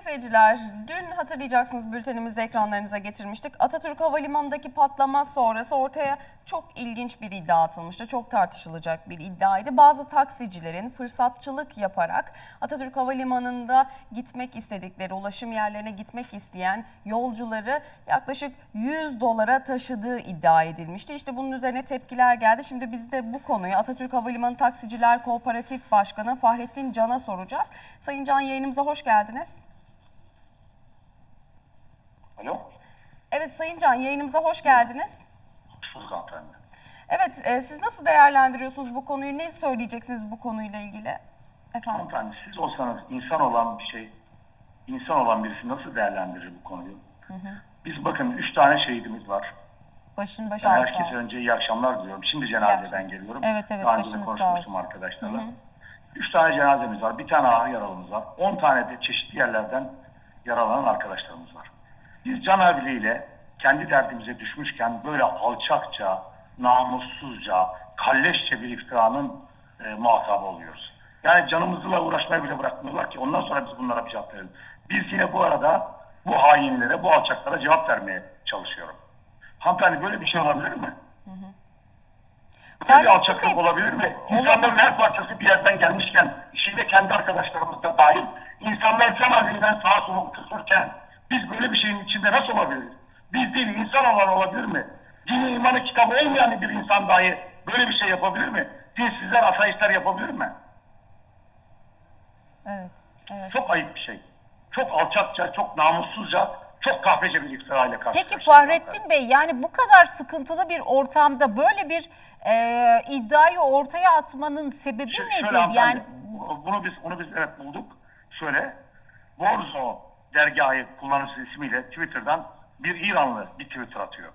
Sevgili seyirciler, dün hatırlayacaksınız bültenimizde ekranlarınıza getirmiştik. Atatürk Havalimanı'ndaki patlama sonrası ortaya çok ilginç bir iddia atılmıştı. Çok tartışılacak bir iddiaydı. Bazı taksicilerin fırsatçılık yaparak Atatürk Havalimanı'nda gitmek istedikleri, ulaşım yerlerine gitmek isteyen yolcuları yaklaşık 100 dolara taşıdığı iddia edilmişti. İşte bunun üzerine tepkiler geldi. Şimdi biz de bu konuyu Atatürk Havalimanı Taksiciler Kooperatif Başkanı Fahrettin Can'a soracağız. Sayın Can yayınımıza hoş geldiniz. Alo. Evet Sayın Can yayınımıza hoş geldiniz. Hoş bulduk hanımefendi. Evet e, siz nasıl değerlendiriyorsunuz bu konuyu? Ne söyleyeceksiniz bu konuyla ilgili? Efendim. Hanımefendi siz olsanız insan olan bir şey, insan olan birisi nasıl değerlendirir bu konuyu? Biz bakın üç tane şehidimiz var. Başınız sağ olsun. Herkese önce iyi akşamlar diliyorum. Şimdi cenazeden geliyorum. Evet, evet, Daha önce de başınız sağ konuşmuştum olsun. arkadaşlarla. Üç tane cenazemiz var. Bir tane ağır yaralımız var. On tane de çeşitli yerlerden yaralanan arkadaşlarımız var. Biz can havliyle kendi derdimize düşmüşken böyle alçakça, namussuzca, kalleşçe bir iftiranın e, muhatabı oluyoruz. Yani canımızla uğraşmaya bile bırakmıyorlar ki ondan sonra biz bunlara bir cevap verelim. Biz yine bu arada bu hainlere, bu alçaklara cevap vermeye çalışıyorum. Hanımefendi böyle bir şey olabilir mi? Böyle bir Fahrettin alçaklık Bey, olabilir mi? İnsanların her parçası bir yerden gelmişken, içinde kendi arkadaşlarımız da dahil, insanlar can halinden sağa sola kısırken biz böyle bir şeyin içinde nasıl olabiliriz? Biz değil, insan olan olabilir mi? Dini imanı kitabı olmayan bir insan dahi böyle bir şey yapabilir mi? Dinsizler, ateistler yapabilir mi? Evet. Çok ayıp bir şey. Çok alçakça, çok namussuzca, çok kahpece bir iftira ile karşı Peki Fahrettin Bey yani bu kadar sıkıntılı bir ortamda böyle bir e, iddiayı ortaya atmanın sebebi Şö- nedir? hanımefendi, Yani bu- bunu biz onu biz evet bulduk. Şöyle Borzo dergahı kullanıcısı ismiyle Twitter'dan bir İranlı bir Twitter atıyor.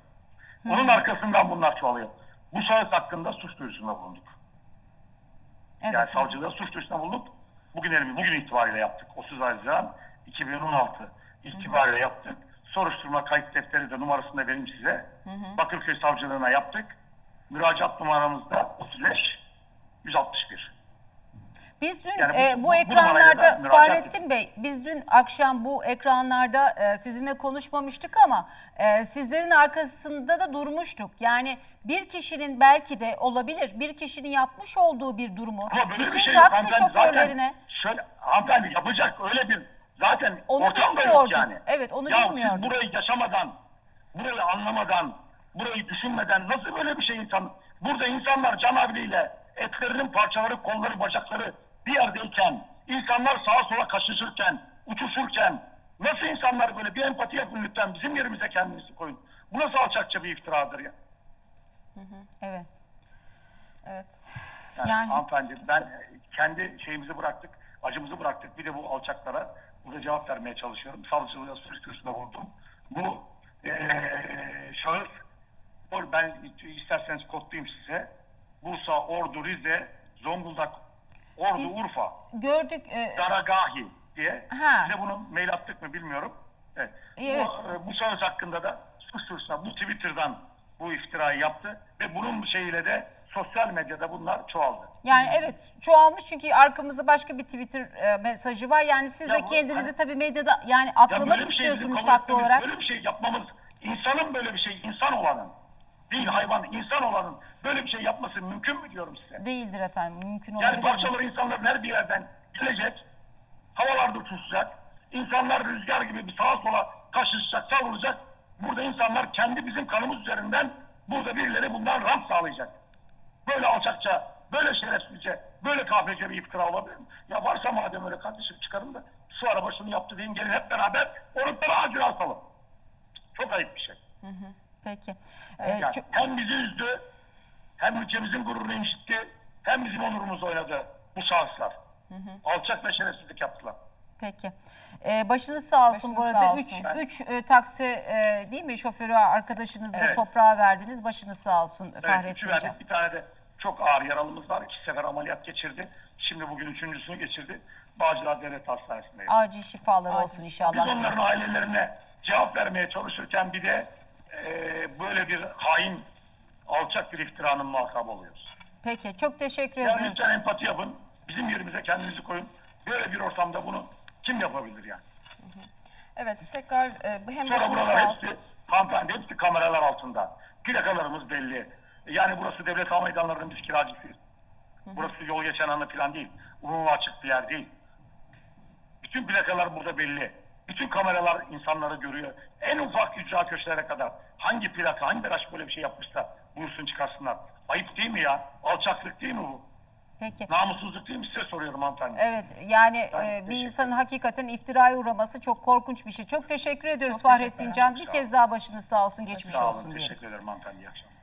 Onun arkasından bunlar çoğalıyor. Bu şahıs hakkında suç duyurusunda bulunduk. Yani evet. savcılığa suç duyurusunda bulunduk. Bugün elimi bugün itibariyle yaptık. 30 Haziran 2016 itibariyle yaptık. Soruşturma kayıt defteri de numarasını da vereyim size. Bakırköy Savcılığına yaptık. Müracaat numaramız da 35 161. Biz dün Yani bu- e, bu- bu, ekranlarda Fahrettin Bey biz dün akşam bu ekranlarda e, sizinle konuşmamıştık ama e, sizlerin arkasında da durmuştuk. Yani bir kişinin belki de olabilir bir kişinin yapmış olduğu bir durumu bütün şey yok taksi hanımefendi. şoförlerine şöyle hanımefendi yapacak öyle bir zaten Onu yok bilmiyorduk. yani. Evet, onu ya bilmiyorduk. siz burayı yaşamadan, burayı anlamadan, burayı düşünmeden nasıl böyle bir şey insan... Burada insanlar canavliyle etlerinin parçaları, kolları, bacakları bir yerdeyken, insanlar sağa sola kaşışırken, uçuşurken nasıl insanlar böyle bir empati yapın lütfen bizim yerimize kendinizi koyun. Bu nasıl alçakça bir iftiradır ya? evet Evet. Yani, Yani- hanımefendi ben kendi şeyimizi bıraktık, acımızı bıraktık. Bir de bu alçaklara burada cevap vermeye çalışıyorum. Savcılığa suç duyurusunda bulundum. Bu eee şahıs, ben isterseniz kodlayayım size. Bursa, Ordu, Rize, Zonguldak, Ordu, Biz- Urfa, gördük e, Daragahi diye. Ha. Size bunu mail attık mı bilmiyorum. Evet. Evet. Bu, e, bu şahıs hakkında da suç duyurusuna bu Twitter'dan bu iftirayı yaptı ve bunun şeyiyle de sosyal medyada bunlar çoğaldı. Yani evet çoğalmış çünkü arkamızda başka bir Twitter e, mesajı var. Yani siz Ya de bu- kendinizi hani- tabii medyada yani Ya böyle bir şey istiyorsunuz kabul haklı olarak. Böyle bir şey yapmamız, insanın böyle bir şey, insan olanın, değil hayvan, insan olanın böyle bir şey yapması mümkün mü diyorum size? Değildir efendim. Mümkün olabilir. Yani mi? parçaları insanların her bir yerden gelecek, havalarda uçuşacak, insanlar rüzgar gibi bir sağa sola kaşışacak, savrulacak. Burada insanlar kendi bizim kanımız üzerinden burada birileri bundan rant sağlayacak. Böyle alçakça, böyle şerefsizce, böyle kahvece bir iftira olabilir mi? Ya varsa madem öyle kardeşim çıkarın da şu araba şunu yaptı deyin gelin hep beraber onu da acil atalım. Çok ayıp bir şey. Peki. Ee, Yani ço- hem bizi üzdü, hem ülkemizin gururunu incitti, hem bizim onurumuzu oynadı bu şahıslar. Alçak ve şerefsizlik yaptılar. Peki. Ee, başınız sağ olsun Başınız bu arada. olsun. Üç, Ben- üç e, taksi e, değil mi şoförü arkadaşınızla Evet. toprağa verdiniz. Başınız sağ olsun Evet, Fahrettin verdik. Bir tane de çok ağır yaralımız var. İki sefer ameliyat geçirdi. Şimdi bugün üçüncüsünü geçirdi. Bağcılar Devlet Hastanesi'ndeyiz. Acil şifalar Acil olsun şifa. Biz inşallah. onların ailelerine cevap vermeye çalışırken bir de e, böyle bir hain, alçak bir iftiranın muhatabı oluyoruz. Peki çok teşekkür Yani ediyoruz. lütfen empati yapın. Bizim yerimize kendinizi koyun. Böyle bir ortamda bunu kim yapabilir yani? Evet tekrar e, hem Sonra başınız buralar sağ olsun. hepsi, hanımefendi hepsi kameralar altında. Plakalarımız belli. Yani burası devlet hava meydanlarının biz kiracısıyız. Burası yol geçen anı falan değil. Umuma açık bir yer değil. Bütün plakalar burada belli. Bütün kameralar insanları görüyor. En ufak ücra köşelere kadar. Hangi plaka, hangi araç böyle bir şey yapmışsa buyursun çıkarsınlar. Ayıp değil mi ya? Alçaklık değil mi bu? Peki. Namussuzluk değil mi? Size soruyorum hanımefendi. Evet yani Ben e, bir insanın hakikaten iftiraya uğraması çok korkunç bir şey. Çok teşekkür ediyoruz Çok Fahrettin. Can. Bir kez daha başınız sağ olsun, geçmiş Sağ olsun olun. diyelim. Teşekkür ederim hanımefendi. İyi akşamlar.